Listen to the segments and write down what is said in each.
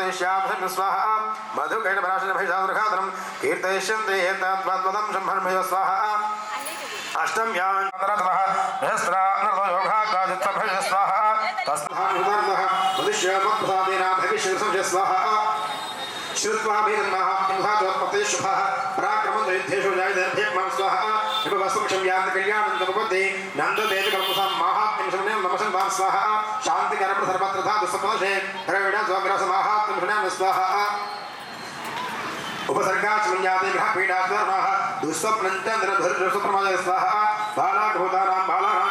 पादयिष्याम स्वाहा। मधुकैटपराशनभयसादृघातनं कीर्तयिष्यन्ते एतात्मात्मदं शम्भर्भयो स्वाहा। अष्टम्यान्तरतः सहस्रानर्दयोगाकादित्वभय स्वाहा। तस्मान्नः मनुष्यमत्प्रसादेन भविष्यसंशय स्वाहा। श्रुत्वा भेदन्माः पुनः तत्पतेषु पराक्रमं दैत्येषु जायते स्वाहा। శుభవస్తం యాంత కళ్యాణం తనుపతి నందదేవ కల్పసాం మాహాత్మ్యం శమనే నమసం వాం స్వాహ శాంతి కరమ సర్వత్ర ధాతు సపదశే ద్రవిడ స్వగ్రస మాహాత్మ్యం శమనే స్వాహ ఉపసర్గా శృణ్యాది గ్రహ పీడాత్మనః దుస్వప్నంచంద్రభృసుప్రమాయ స్వాహ బాలాభూతానాం బాలానాం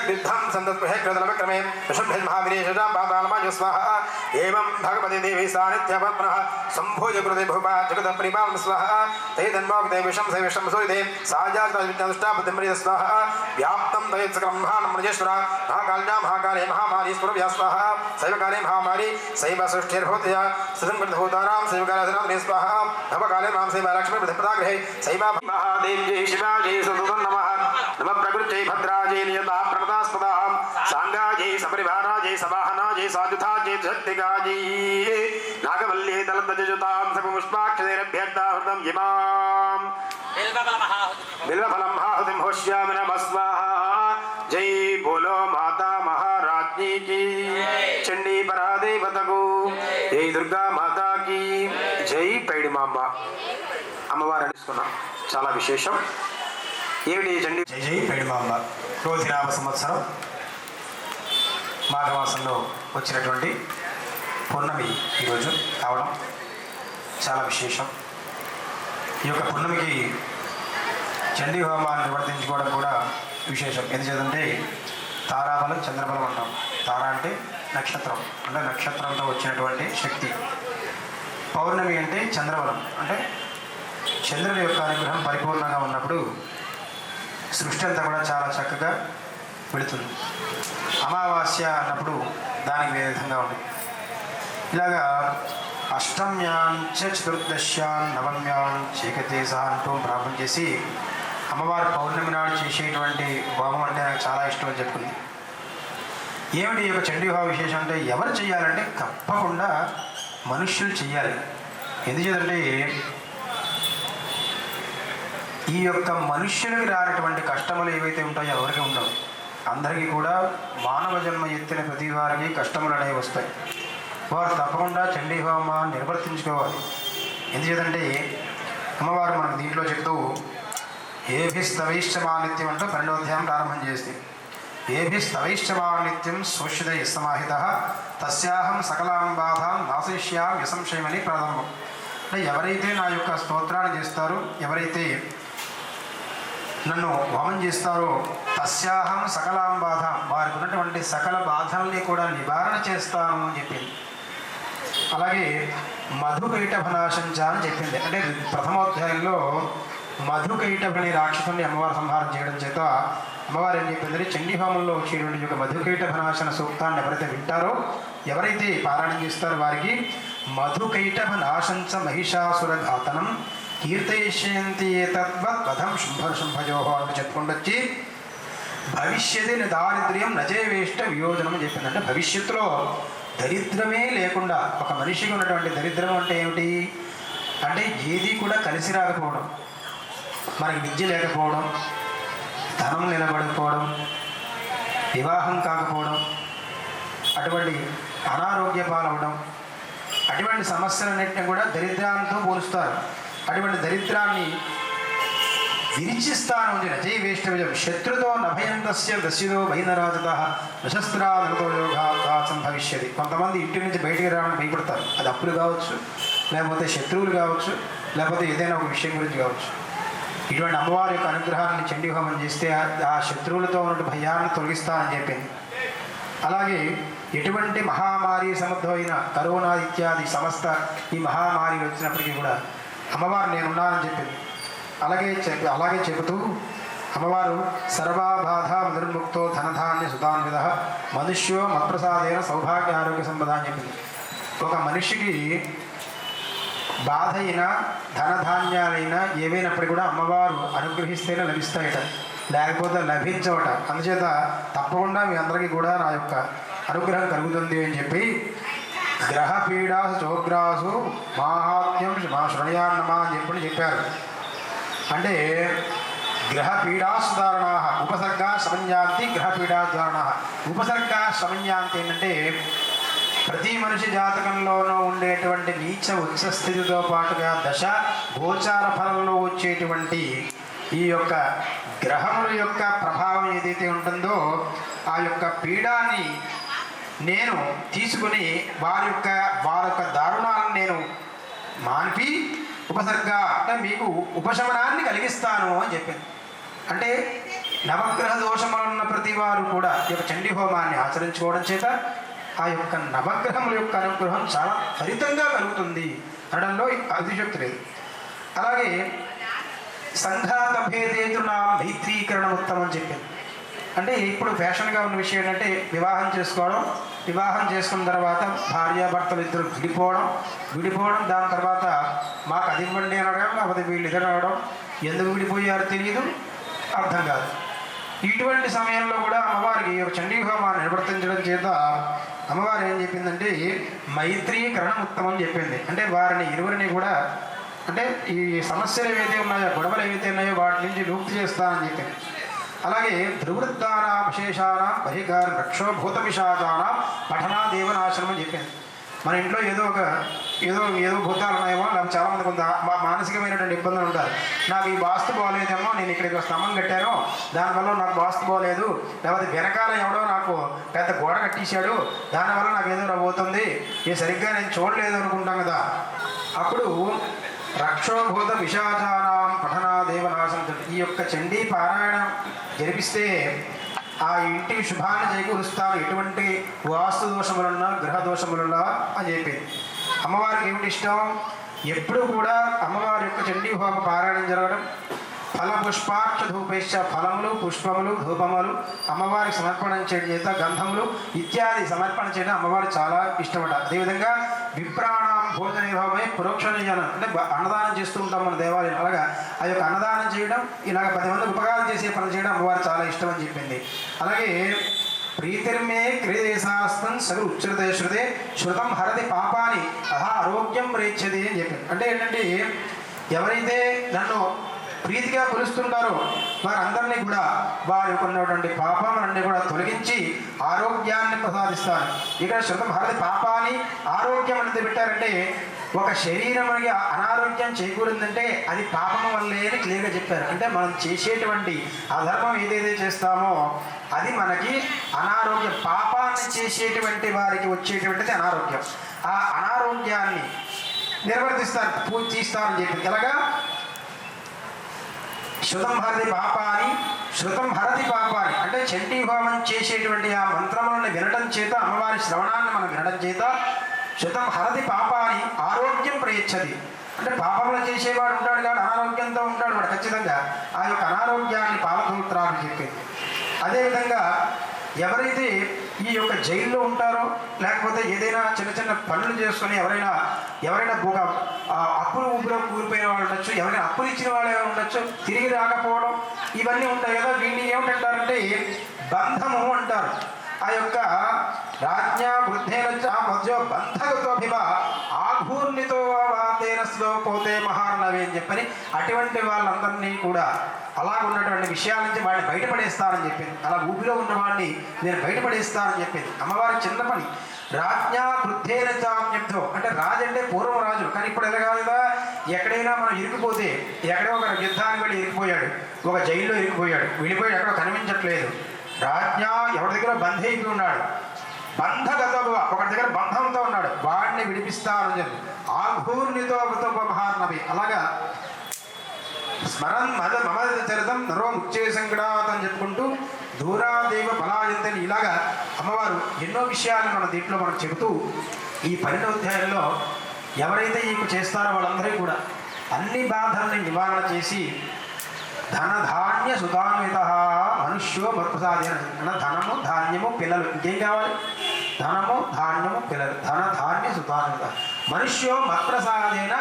जगद्विद्धं सन्तत्पुहे कृतलविक्रमे महावीरेशजां पातालमाय स्वाहा। एवं भगवती देवी सा नित्यपत्नः सम्भूय कृते भूपा जगदप्रिपालं स्वाहा। ते धन्मोक्ते विषं से विषं सूयते साजातविद्यानुष्ठापतिम्रिय स्वाहा। व्याप्तं तयत् सकलम्भानं मृजेश्वर। महाकाल्या महाकाले महामारी स्पुरव्या स्वाहा। शैवकाले महामारी शैव सृष्टिर्भूतया सुसंकृतभूतानां शैवकाले स्वाहा। नवकाले माँ शैव लक्ष्मी प्रतिपदागृहे शैव महादेव्यै शिवायै सुदुतं नमः। नमः प्रकृत्यै भद्रायै नियता प्रणतास्पदां సదాస్పదాం సాంగాజై సపరివారాజై సవాహనాజై సాధుతాజై శక్తిగాజై నాగవల్యే దళతజుతాం సర్వపుష్పాక్షరభ్యర్థాహృతం ఇమాం. బిల్వఫలం ఆహుతిం హోష్యామి నమస్వాహ. జై బోలో మాతా మహారాజ్ఞీ కీ. చండీ పరాదేవతకు జై దుర్గా మాతాకి జై పైడి మామ అమ్మవారు అనుకున్నాం చాలా విశేషం. ఏమిటి చండి? జై జై రోజు క్రోధినామ సంవత్సరం. మాఘమాసంలో వచ్చినటువంటి పున్నమి ఈరోజు కావడం చాలా విశేషం. ఈ యొక్క పున్నమికి చండీ హోమాన్ని నిర్వర్తించుకోవడం కూడా విశేషం. ఎందుచేతంటే తారాబలం చంద్రబలం అంటాం. తార అంటే నక్షత్రం. అంటే నక్షత్రంతో వచ్చినటువంటి శక్తి. పౌర్ణమి అంటే చంద్రబలం. అంటే చంద్రుని యొక్క అనుగ్రహం పరిపూర్ణంగా ఉన్నప్పుడు సృష్టి అంతా కూడా చాలా చక్కగా పెడుతుంది అమావాస్య అన్నప్పుడు దానికి వేరే విధంగా ఉంది. ఇలాగా అష్టమ్యాం చ చతుర్దశ్యాం నవమ్యాం చీకతే అంటూ ప్రారంభం చేసి అమ్మవారి పౌర్ణమి నాడు చేసేటువంటి హోమం అంటే నాకు చాలా ఇష్టం అని చెప్పింది ఏమిటి ఈ యొక్క చండీ విశేషం అంటే ఎవరు చేయాలంటే తప్పకుండా మనుష్యులు చేయాలి. ఎందుచేతంటే ఈ యొక్క మనుష్యులకి రానటువంటి కష్టములు ఏవైతే ఉంటాయో ఎవరికి ఉండవు. అందరికీ కూడా మానవ జన్మ ఎత్తిన ప్రతి వారికి కష్టములు అనేవి వస్తాయి. వారు తప్పకుండా చండీ హోమాన్ని నిర్వర్తించుకోవాలి. ఎందుచేతంటే అమ్మవారు మనకు దీంట్లో చెప్తూ ఏభిస్తవైశ్చమానిత్యం అంటూ పన్నెండవ అధ్యాయం ప్రారంభం చేస్తే ఏభిస్తవైశ్చమానిత్యం సోషిత సమాహిత తస్యాహం సకలాం బాధాం నాశయిష్యాం విసంశయమని ప్రారంభం. అంటే ఎవరైతే నా యొక్క స్తోత్రాన్ని చేస్తారో ఎవరైతే నన్ను వమం చేస్తారో తస్యాహం సకలాం బాధ. వారికి ఉన్నటువంటి సకల బాధల్ని కూడా నివారణ చేస్తాను అని చెప్పింది. అలాగే మధుకైటభనాశంచ అని చెప్పింది. అంటే ప్రథమోధ్యాయంలో మధుకైటభని రాక్షసుని అమ్మవారు సంహారం చేయడం చేత అమ్మవారు ఏం చెప్పిందని చండీ హోమంలో వచ్చేటువంటి యొక్క మధుకైటభనాశన సూక్తాన్ని ఎవరైతే వింటారో ఎవరైతే పారాయణం చేస్తారో వారికి మధుకైటభనాశంచ మహిషాసుర ఘాతనం కీర్తయిష్యంతి తద్వత్ కథం శుంభ శుంభయోహో అని చెప్పుకుంటూ వచ్చి భవిష్యతి దారిద్ర్యం నజయవేష్ట వియోజనం అని చెప్పిందంటే. భవిష్యత్తులో దరిద్రమే లేకుండా ఒక మనిషికి ఉన్నటువంటి దరిద్రం అంటే ఏమిటి? అంటే ఏది కూడా కలిసి రాకపోవడం. మనకి విద్య లేకపోవడం ధనం నిలబడకపోవడం వివాహం కాకపోవడం అటువంటి అనారోగ్య పాలవడం అటువంటి సమస్యలన్నింటినీ కూడా దరిద్రాలతో పోలుస్తారు. అటువంటి దరిద్రాన్ని విరిచిస్తాను అని రజయ వేష్టవిజం శత్రుతో నభయంతస్య తస్య వైనరాజత భైనరాజత నశస్త్రాలతో యోగా సంభవిష్యది కొంతమంది ఇంటి నుంచి బయటికి రావడానికి భయపడతారు. అది అప్పులు కావచ్చు లేకపోతే శత్రువులు కావచ్చు లేకపోతే ఏదైనా ఒక విషయం గురించి కావచ్చు. ఇటువంటి అమ్మవారి యొక్క అనుగ్రహాన్ని చండీహోమం చేస్తే ఆ- ఆ శత్రువులతో ఉన్న భయాన్ని తొలగిస్తానని చెప్పింది. అలాగే ఎటువంటి మహామారి సమర్థమైన కరోనా ఇత్యాది సమస్త ఈ మహామారి వచ్చినప్పటికీ కూడా అమ్మవారు నేనున్నానని చెప్పింది. అలాగే చెప్పి అలాగే చెబుతూ అమ్మవారు సర్వాబాధ నిర్ముక్తో ధనధాన్య సుధాన్విద మనుష్యో మత్ప్రసాదైన సౌభాగ్య ఆరోగ్య సంపద అని చెప్పింది. ఒక మనిషికి బాధ అయినా ధనధాన్యాలైనా ఏవైనప్పటికీ కూడా అమ్మవారు అనుగ్రహిస్తేనే లభిస్తాయట. లేకపోతే లభించవట. అందుచేత తప్పకుండా మీ అందరికీ కూడా నా యొక్క అనుగ్రహం కలుగుతుంది అని చెప్పి గ్రహ చోగ్రాసు మాహాత్మ్యం మా శృణయాన్నమా అని చెప్పి చెప్పారు. అంటే గ్రహపీడాసుధారణ ఉపసర్గా ఉపసర్గ సమన్యాంతి గ్రహపీడాధారణ ఉపసర్గ సమన్యాంతి ఏంటంటే ప్రతి మనిషి జాతకంలోనూ ఉండేటువంటి నీచ ఉచ్చ స్థితితో పాటుగా దశ గోచార ఫలంలో వచ్చేటువంటి ఈ యొక్క గ్రహముల యొక్క ప్రభావం ఏదైతే ఉంటుందో ఆ యొక్క పీడాన్ని నేను తీసుకుని వారి యొక్క వారి యొక్క దారుణాలను నేను మాన్పి ఉపసర్గ అంటే మీకు ఉపశమనాన్ని కలిగిస్తాను అని చెప్పింది. అంటే నవగ్రహ దోషములు ఉన్న ప్రతి వారు కూడా ఈ యొక్క చండీ హోమాన్ని ఆచరించుకోవడం చేత ఆ యొక్క నవగ్రహముల యొక్క అనుగ్రహం చాలా ఫలితంగా కలుగుతుంది అనడంలో అతిశక్తి లేదు. అలాగే సంఘాత భేదేతున మైత్రీకరణం ఉత్తమం చెప్పింది. అంటే ఇప్పుడు ఫ్యాషన్గా ఉన్న విషయం ఏంటంటే వివాహం చేసుకోవడం వివాహం చేసుకున్న తర్వాత భార్యాభర్తలు ఇద్దరు విడిపోవడం విడిపోవడం దాని తర్వాత మాకు అది ఇవ్వండి అనడం అడగడం లేకపోతే వీళ్ళు ఇది అడగడం ఎందుకు విడిపోయారో తెలియదు అర్థం కాదు. ఇటువంటి సమయంలో కూడా అమ్మవారికి ఒక చండీ హోమాన్ని నిర్వర్తించడం చేత అమ్మవారు ఏం చెప్పిందంటే మైత్రీకరణం ఉత్తమం చెప్పింది. అంటే వారిని ఇరువురిని కూడా అంటే ఈ సమస్యలు ఏవైతే ఉన్నాయో గొడవలు ఏవైతే ఉన్నాయో వాటి నుంచి విముక్తి చేస్తానని చెప్పింది అలాగే ధృవృద్ధానా విశేషానం బహిగార రక్షోభూత విషాదానం పఠనా దేవనాశ్రమం చెప్పింది మన ఇంట్లో ఏదో ఒక ఏదో ఏదో భూతాలు ఉన్నాయేమో నాకు చాలా కొంత మా మానసికమైనటువంటి ఇబ్బందులు ఉంటారు. నాకు ఈ వాస్తు బాగోలేదేమో నేను ఇక్కడికి స్తంభం కట్టాను దానివల్ల నాకు వాస్తు బాగోలేదు. లేకపోతే వెనకాల ఎవడో నాకు పెద్ద గోడ కట్టేశాడు దానివల్ల నాకు ఏదో రాబోతుంది ఇది సరిగ్గా నేను చూడలేదు అనుకుంటాం కదా. అప్పుడు రక్షోభూత విషాచానాం పఠనాదేవనాశం ఈ యొక్క చండీ పారాయణం జరిపిస్తే ఆ ఇంటికి శుభాన్ని చేకూరుస్తాను. ఎటువంటి వాస్తు దోషములున్నా గ్రహ దోషములున్నా అని చెప్పింది అమ్మవారికి ఏమిటి ఇష్టం? ఎప్పుడు కూడా అమ్మవారి యొక్క చండీ హోమ పారాయణం జరగడం ఫల పుష్పాక్ష ధూపేశ్చ ఫలములు పుష్పములు ధూపములు అమ్మవారికి సమర్పణ చేయడం చేత గంధములు ఇత్యాది సమర్పణ చేయడం అమ్మవారు చాలా ఇష్టపడ్డారు. అదేవిధంగా విప్రాణం భోజన నిర్వహమే పురోక్ష నిజానం అంటే అన్నదానం చేస్తూ ఉంటాం మన దేవాలయం. అలాగా ఆ యొక్క అన్నదానం చేయడం ఇలాగ పది మంది ఉపకారం చేసే పని చేయడం అమ్మవారు చాలా ఇష్టం అని చెప్పింది. అలాగే ప్రీతిర్మే క్రియదేశాస్తం సగు ఉచ్చరితే శృతే శృతం హరతి పాపాని అహా ఆరోగ్యం రేచ్యది అని చెప్పింది అంటే ఏంటంటే ఎవరైతే నన్ను ప్రీతిగా పిలుస్తుంటారో వారందరినీ కూడా వారి ఉన్నటువంటి పాపములన్నీ కూడా తొలగించి ఆరోగ్యాన్ని ప్రసాదిస్తారు. ఇక్కడ శృతం భారతి పాపాన్ని ఆరోగ్యం అనేది పెట్టారంటే ఒక శరీరానికి అనారోగ్యం చేకూరిందంటే అది పాపం వల్లే అని క్లియర్గా చెప్పారు. అంటే మనం చేసేటువంటి అధర్మం ఏదైతే చేస్తామో అది మనకి అనారోగ్యం పాపాన్ని చేసేటువంటి వారికి వచ్చేటువంటిది అనారోగ్యం. ఆ అనారోగ్యాన్ని నిర్వర్తిస్తారు పూజ తీస్తారని చెప్పి. ఎలాగా? శృతం హరతి పాపాని శృతం హరతి పాపాని. అంటే చండీభావం చేసేటువంటి ఆ మంత్రములను వినడం చేత అమ్మవారి శ్రవణాన్ని మనం వినడం చేత శృతం హరతి పాపాని ఆరోగ్యం ప్రయచ్చది. అంటే పాపములు చేసేవాడు ఉంటాడు కానీ అనారోగ్యంతో ఉంటాడు వాడు ఖచ్చితంగా. ఆ యొక్క అనారోగ్యాన్ని పాలసూత్రాలు చెప్పింది. అదేవిధంగా ఎవరైతే ఈ యొక్క జైల్లో ఉంటారో లేకపోతే ఏదైనా చిన్న చిన్న పనులు చేసుకొని ఎవరైనా ఎవరైనా ఒక అప్పులు ఊపిలో కూలిపోయిన వాళ్ళు ఉండొచ్చు ఎవరైనా అప్పులు ఇచ్చిన వాళ్ళు ఉండొచ్చు తిరిగి రాకపోవడం ఇవన్నీ ఉంటాయి కదా వీటిని ఏమిటంటారంటే బంధము అంటారు. ఆ యొక్క రాజ్ఞా వృద్ధేన మధ్య బంధకతో బంధగతోభివ ఆఘూర్ణితో వాతేన పోతే మహార్ణవి అని చెప్పని అటువంటి వాళ్ళందరినీ కూడా అలా ఉన్నటువంటి విషయాల నుంచి వాడిని బయటపడేస్తానని చెప్పింది. అలా ఊపిలో ఉన్న వాడిని నేను బయటపడేస్తానని చెప్పింది. అమ్మవారి చిన్న పని రాజ్ఞా వృద్ధేన చామ్యంతో అంటే రాజు అంటే పూర్వం రాజు. కానీ ఇప్పుడు ఎదగాలిదా ఎక్కడైనా మనం ఇరికిపోతే ఎక్కడో ఒక యుద్ధానికి వెళ్ళి ఇరికిపోయాడు ఒక జైల్లో ఇరికిపోయాడు వెళ్ళిపోయి ఎక్కడో కనిపించట్లేదు. రాజ్ఞ ఎవరి దగ్గర బంధ అయిపోయి ఉన్నాడు? బంధగతముగా ఒకటి దగ్గర బంధంతో ఉన్నాడు. వాడిని విడిపిస్తానని చెప్పి. ఆఘూర్ణితో మహానవి అలాగా స్మరన్ మద మమ చరితం నరో ముచ్చే అని చెప్పుకుంటూ దూరాదేవ బలాయంతని ఇలాగా అమ్మవారు ఎన్నో విషయాలు మన దీంట్లో మనం చెబుతూ ఈ పన్నెండవ ఎవరైతే ఈకు చేస్తారో వాళ్ళందరూ కూడా అన్ని బాధల్ని నివారణ చేసి ధనధాన్య సుధాన్విత మనుష్యో మత్ప్రసాదేన అన్న ధనము ధాన్యము పిల్లలు ఇంకేం కావాలి? ధనము ధాన్యము పిల్లలు ధన ధాన్య సుధాన్యత మనుష్యో మత్ప్రసాదేన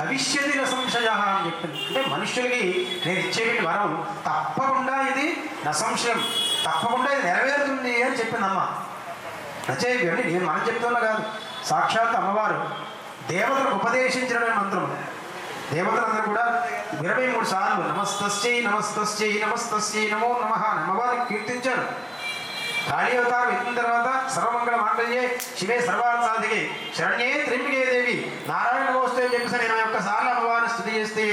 భవిష్యతి సంశయ అని చెప్పింది. అంటే మనుష్యులకి నేను ఇచ్చేటి వరం తప్పకుండా ఇది నసంశయం. తప్పకుండా ఇది నెరవేరుతుంది అని చెప్పిందమ్మ. నచ్చే ఇవన్నీ నేను మనం చెప్తున్నా కాదు. సాక్షాత్ అమ్మవారు దేవతలకు ఉపదేశించడమే మంత్రం. దేవతలందరూ కూడా ఇరవై మూడు సార్లు నమస్తస్యై నమస్తస్యై నమస్తస్యై నమో నమ అమ్మవారిని కీర్తించారు. కాళీ అవతారం ఎత్తిన తర్వాత సర్వమంగళ మాంగళ్యే శివే సర్వార్థ శరణ్యే త్రింపికే దేవి. నారాయణ నమోస్తే అని చెప్పేసి ఇరవై ఒక్కసార్లు అమ్మవారిని స్థుతి చేస్తే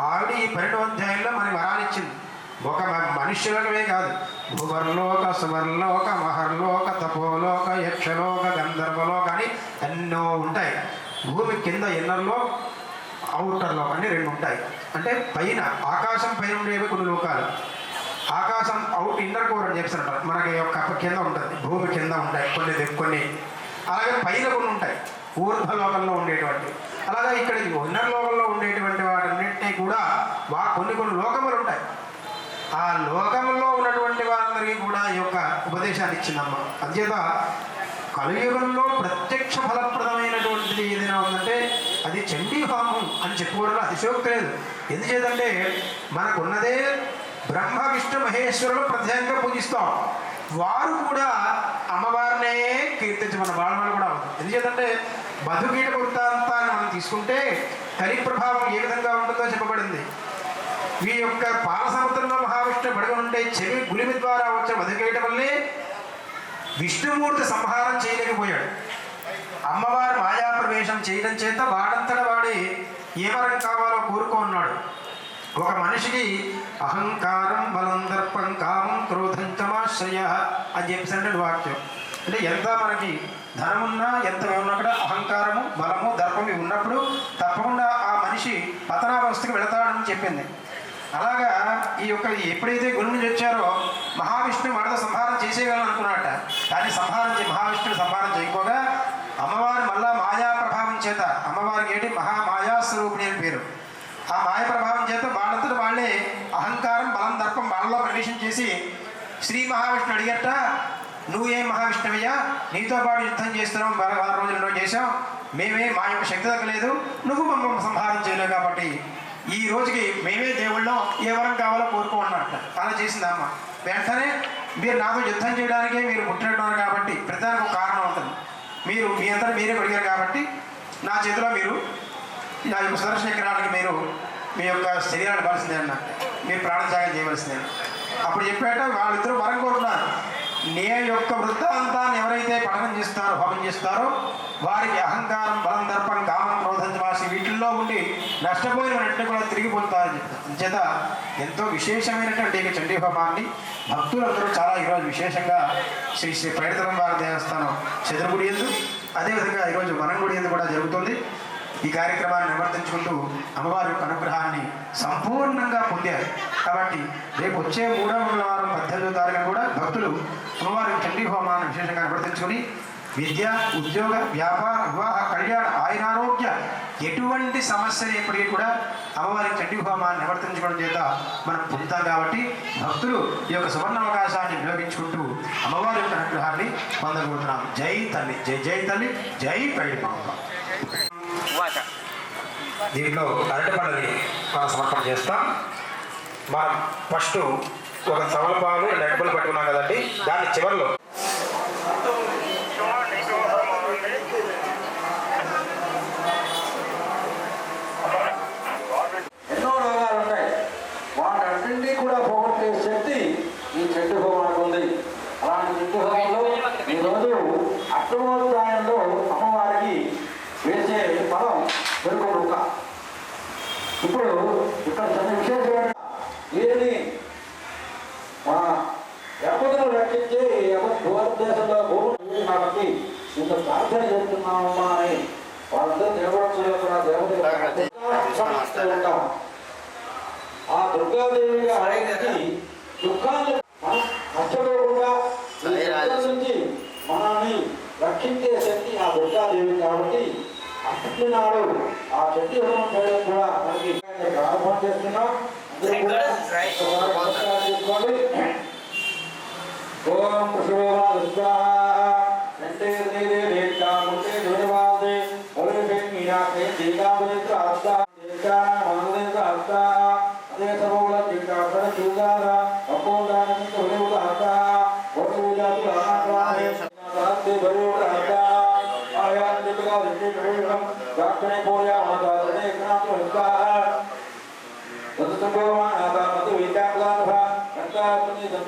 ఆవిడ ఈ పన్నెండవ అధ్యాయంలో మనకి వరాలిచ్చింది ఒక మ- మనుష్యులకమే కాదు భూవర్లోక సువర్లోక మహర్లోక తపోలోక యక్షలోక గంధర్వలోక అని ఎన్నో ఉంటాయి. భూమి కింద ఇన్నర్లో అవుటర్లో అని రెండు ఉంటాయి. అంటే పైన ఆకాశం పైన ఉండేవి కొన్ని లోకాలు. ఆకాశం అవుట్ ఇన్నర్ కోర్ అని చెప్తున్నారు మనకి యొక్క కింద ఉంటుంది భూమి కింద ఉంటాయి కొన్ని కొన్ని. అలాగే పైన కొన్ని ఉంటాయి ఊర్ధ్వ లోకంలో ఉండేటువంటి. అలాగే ఇక్కడ ఈ ఇన్నర్ లోకంలో ఉండేటువంటి వాటన్నింటినీ కూడా వా కొన్ని కొన్ని లోకములు ఉంటాయి. ఆ లోకంలో ఉన్నటువంటి వారందరికీ కూడా ఈ యొక్క ఉపదేశాన్ని ఇచ్చిందమ్మ. అంచేత కలియుగంలో ప్రత్యక్ష ఫలప్రదమైనటువంటిది ఏదైనా ఉందంటే అది చండీ హోమం అని చెప్పుకోవడంలో అతిశయోక్తి లేదు. ఎందుచేతంటే మనకున్నదే బ్రహ్మ విష్ణు మహేశ్వరులు ప్రత్యేకంగా పూజిస్తాం. వారు కూడా అమ్మవారినే కీర్తించమన్న వాళ్ళ వాళ్ళు కూడా అవుతుంది ఎందుచేతంటే మధుకీట వృత్తాంతాన్ని మనం తీసుకుంటే కలి ప్రభావం ఏ విధంగా ఉంటుందో చెప్పబడింది. ఈ యొక్క పాలసముద్రంలో మహావిష్ణు బడుగు ఉంటే చెవి గులిమి ద్వారా వచ్చే మధుకేయటం వల్లే విష్ణుమూర్తి సంహారం చేయలేకపోయాడు. అమ్మవారి మాయా ప్రవేశం చేయడం చేత వాడంతట వాడి ఏ వరం కావాలో కోరుకున్నాడు ఒక మనిషికి అహంకారం బలం దర్పం కామం క్రోధం చమాశ్రయ అని చెప్పేసినటువంటి వాక్యం. అంటే ఎంత మనకి ధనమున్నా ఎంత ఉన్నా కూడా అహంకారము బలము దర్పం ఇవి ఉన్నప్పుడు తప్పకుండా ఆ మనిషి పతనావస్థకు వెళతాడని చెప్పింది. అలాగా ఈ యొక్క ఎప్పుడైతే గురు నుంచి వచ్చారో మహావిష్ణు మనతో సంహారం చేసేయగలను అనుకున్నట్ట కానీ సంహారం చే మహావిష్ణువు సంహారం చేయకపోగా అమ్మవారి మళ్ళా మాయా ప్రభావం చేత అమ్మవారికి ఏంటి మహామాయా స్వరూపిణి అని పేరు. ఆ మాయ ప్రభావం చేత వాళ్ళంతట వాళ్ళే అహంకారం బలం దర్పం వాళ్ళలో ప్రవేశం చేసి శ్రీ మహావిష్ణు అడిగట ఏం మహావిష్ణువయ్యా? నీతో పాటు యుద్ధం చేస్తున్నాం వారం వారం రోజులు చేసాం మేమే మా యొక్క శక్తి తగ్గలేదు నువ్వు మమ్మల్ని సంహారం చేయలేవు కాబట్టి ఈ రోజుకి మేమే దేవుళ్ళం. ఏ వరం కావాలో కోరుకోమన్నట్ట అలా చేసింది అమ్మ. వెంటనే మీరు నాతో యుద్ధం చేయడానికే మీరు పుట్టినట్టున్నారు కాబట్టి ప్రతిదానికి ఒక కారణం ఉంటుంది. మీరు మీ అంతా మీరే అడిగారు కాబట్టి నా చేతిలో మీరు నా యొక్క సుదర్శన మీరు మీ యొక్క శరీరాన్ని ఇవ్వాల్సిందే అన్న మీరు ప్రాణత్యాగం చేయవలసిందే. అప్పుడు చెప్పాట వాళ్ళిద్దరూ వరం కోరుతున్నారు నే యొక్క వృత్తాంతాన్ని ఎవరైతే పఠనం చేస్తారో హోమం చేస్తారో వారికి అహంకారం బలం దర్పం కామం క్రోధం రాసి వీటిల్లో ఉండి నష్టపోయిన వెంటనే కూడా తిరిగి పొందుతారని చెప్తారు అంచేత ఎంతో విశేషమైనటువంటి ఈ చండీ హోమాన్ని భక్తులందరూ చాలా ఈరోజు విశేషంగా శ్రీ శ్రీ పైడితరం వారి దేవస్థానం చెదురుగుడి ఎందు అదేవిధంగా ఈరోజు వనంగుడి ఎందు కూడా జరుగుతుంది. ఈ కార్యక్రమాన్ని నివర్తించుకుంటూ అమ్మవారి యొక్క అనుగ్రహాన్ని సంపూర్ణంగా పొందారు. కాబట్టి రేపు వచ్చే మూడవ వారం పద్దెనిమిదో తారీఖున కూడా భక్తులు అమ్మవారి చండీ హోమాన్ని విశేషంగా నివర్తించుకొని విద్య ఉద్యోగ వ్యాపార వివాహ కళ్యాణ ఆయురారోగ్య ఎటువంటి సమస్యలు ఎప్పటికీ కూడా అమ్మవారి చండీ హోమాన్ని నివర్తించుకోవడం చేత మనం పొందుతాం కాబట్టి భక్తులు ఈ యొక్క సువర్ణ అవకాశాన్ని వినియోగించుకుంటూ అమ్మవారి యొక్క అనుగ్రహాన్ని పొందగలుగుతున్నాం. జై తల్లి జై జై తల్లి జై పెళ్ళి దీంట్లో అరటిపళ్ళని మనం సమర్పణ చేస్తాం. మనం ఫస్ట్ ఒక తమలపాలు రెండు అరటిపళ్ళు పెట్టుకున్నాం కదండి. దాని చివరిలో ఎన్నో రోగాలు ఉంటాయి వాటన్నింటినీ కూడా పోగొట్టే శక్తి ఈ చెట్టు హోమానికి ఉంది అలాంటి చెట్టు హోమంలో ఈరోజు అష్టమోత్సాయంలో అమ్మవారికి వేసే పదం పెరుగు రుక్క ఇప్పుడు ఇక్కడ చిన్న విశేషమైన వీరిని మా యపదను రక్షించి యప- భారతదేశంలో భూమి కాబట్టి ఇంత ప్రార్థన చేస్తున్నామమ్మా అని వాళ్ళందరూ దేవతలు కూడా దేవతలు ఉంటాం ఆ దుర్గాదేవి అనేది దుఃఖాన్ని మనం నష్టపోకుండా ఈ దుఃఖం నుంచి మనల్ని రక్షించే శక్తి ఆ దుర్గాదేవి కాబట్టి అప్పటి నాడు ఆ శక్తి హోమం చేయడం కూడా మనకి ప్రారంభం చేస్తున్నాం అందరూ కూడా ఒకసారి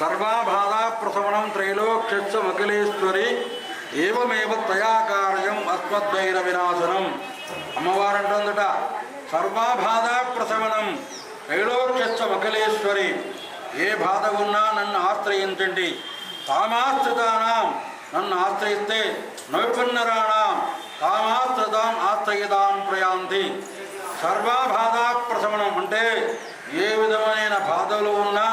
సర్వాబాధా ప్రసవనం త్రైలోక్యమఖిలేశ్వరి ఏవమేవ తయా కార్యం అస్మద్వైర వినాశనం అమ్మవారంటుందట ప్రథమనం త్రైలోక్షश्చ వకలేశ్వరి ఏ బాధ ఉన్నా నన్ను ఆశ్రయించండి. తామాశ్రితానాం నన్ను ఆశ్రయిస్తే నైపుణ్యరాణాం తామాశ్రితాం ఆశ్రయదాం ప్రయాంతి. సర్వాభాధా ప్రశమనం అంటే ఏ విధమైన బాధలు ఉన్నా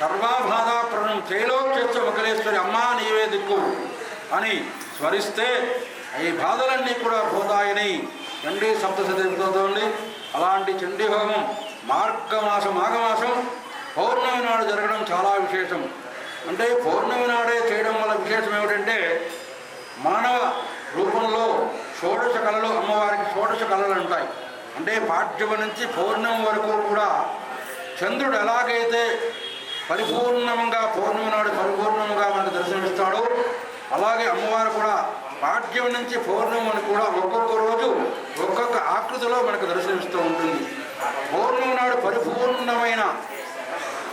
సర్వబాధ ప్రణం త్రైలోక్యచ్చ మకలేశ్వరి అమ్మా నీవే దిక్కు అని స్మరిస్తే ఈ బాధలన్నీ కూడా పోతాయని చండీ సప్తశతి అలాంటి చండీ హోమం మార్గమాసం మాఘమాసం పౌర్ణమి నాడు జరగడం చాలా విశేషం. అంటే పౌర్ణమి నాడే చేయడం వల్ల విశేషం ఏమిటంటే మానవ రూపంలో షోడశ కళలు అమ్మవారికి షోడశ కళలు ఉంటాయి. అంటే పాఠ్యమ నుంచి పౌర్ణమి వరకు కూడా చంద్రుడు ఎలాగైతే పరిపూర్ణంగా పౌర్ణమి నాడు పరిపూర్ణంగా మనకు దర్శనమిస్తాడు. అలాగే అమ్మవారు కూడా పాఠ్యం నుంచి పౌర్ణమి కూడా ఒక్కొక్క రోజు ఒక్కొక్క ఆకృతిలో మనకు దర్శనమిస్తూ ఉంటుంది. పౌర్ణమి నాడు పరిపూర్ణమైన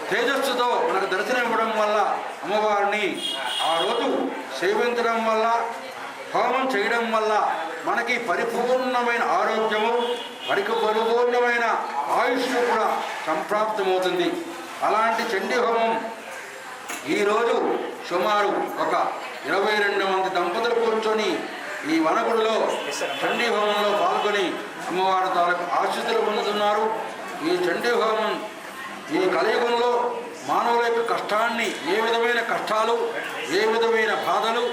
తేజస్సుతో మనకు దర్శనం ఇవ్వడం వల్ల అమ్మవారిని ఆ రోజు సేవించడం వల్ల హోమం చేయడం వల్ల మనకి పరిపూర్ణమైన ఆరోగ్యము మనకి పరిపూర్ణమైన ఆయుష్ కూడా సంప్రాప్తమవుతుంది. అలాంటి చండీ హోమం. ఈరోజు సుమారు ఒక ఇరవై రెండు మంది దంపతులు కూర్చొని ఈ వనగుడిలో చండీ హోమంలో పాల్గొని అమ్మవారి తాలూకు ఆశీస్సులు పొందుతున్నారు. ఈ చండీ హోమం ఈ కలియుగంలో మానవుల యొక్క కష్టాన్ని ఏ విధమైన కష్టాలు ఏ విధమైన బాధలు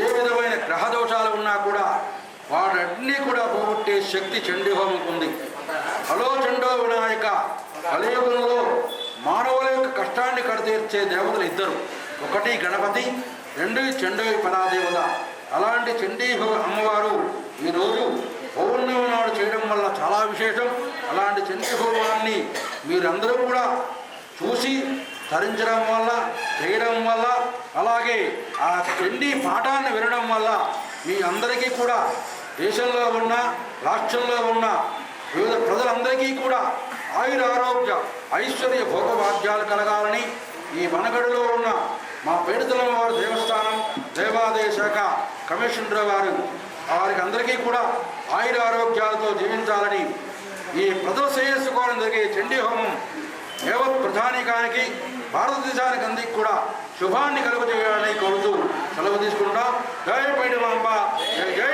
ఏ విధమైన గ్రహ దోషాలు ఉన్నా కూడా వాటన్నీ కూడా పోగొట్టే శక్తి చండీ హోమంకు ఉంది. హలో చండో వినాయక కలియుగంలో మానవుల యొక్క కష్టాన్ని కడతీర్చే దేవతలు ఇద్దరు. ఒకటి గణపతి రెండు చండీ పరాదేవత. అలాంటి చండీ అమ్మవారు ఈరోజు పౌర్ణమి నాడు చేయడం వల్ల చాలా విశేషం. అలాంటి చండీ హోమాన్ని మీరందరూ కూడా చూసి ధరించడం వల్ల చేయడం వల్ల అలాగే ఆ చండీ పాఠాన్ని వినడం వల్ల మీ అందరికీ కూడా దేశంలో ఉన్న రాష్ట్రంలో ఉన్న వివిధ ప్రజలందరికీ కూడా ఆయుర ఆరోగ్య ఐశ్వర్య భోగభాగ్యాలు కలగాలని ఈ వనగడిలో ఉన్న మా పేడుతల వారి దేవస్థానం దేవాదాయ శాఖ కమిషనర్ వారు వారికి అందరికీ కూడా ఆయుర ఆరోగ్యాలతో జీవించాలని ఈ ప్రజల శ్రేయస్సు కోసం జరిగే చండీ హోమం యావత్ ప్రధానికానికి భారతదేశానికి అందరికి కూడా శుభాన్ని కలుగజేయాలని కోరుతూ సెలవు తీసుకుంటాం జై పైడిమాంబ జై జై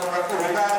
con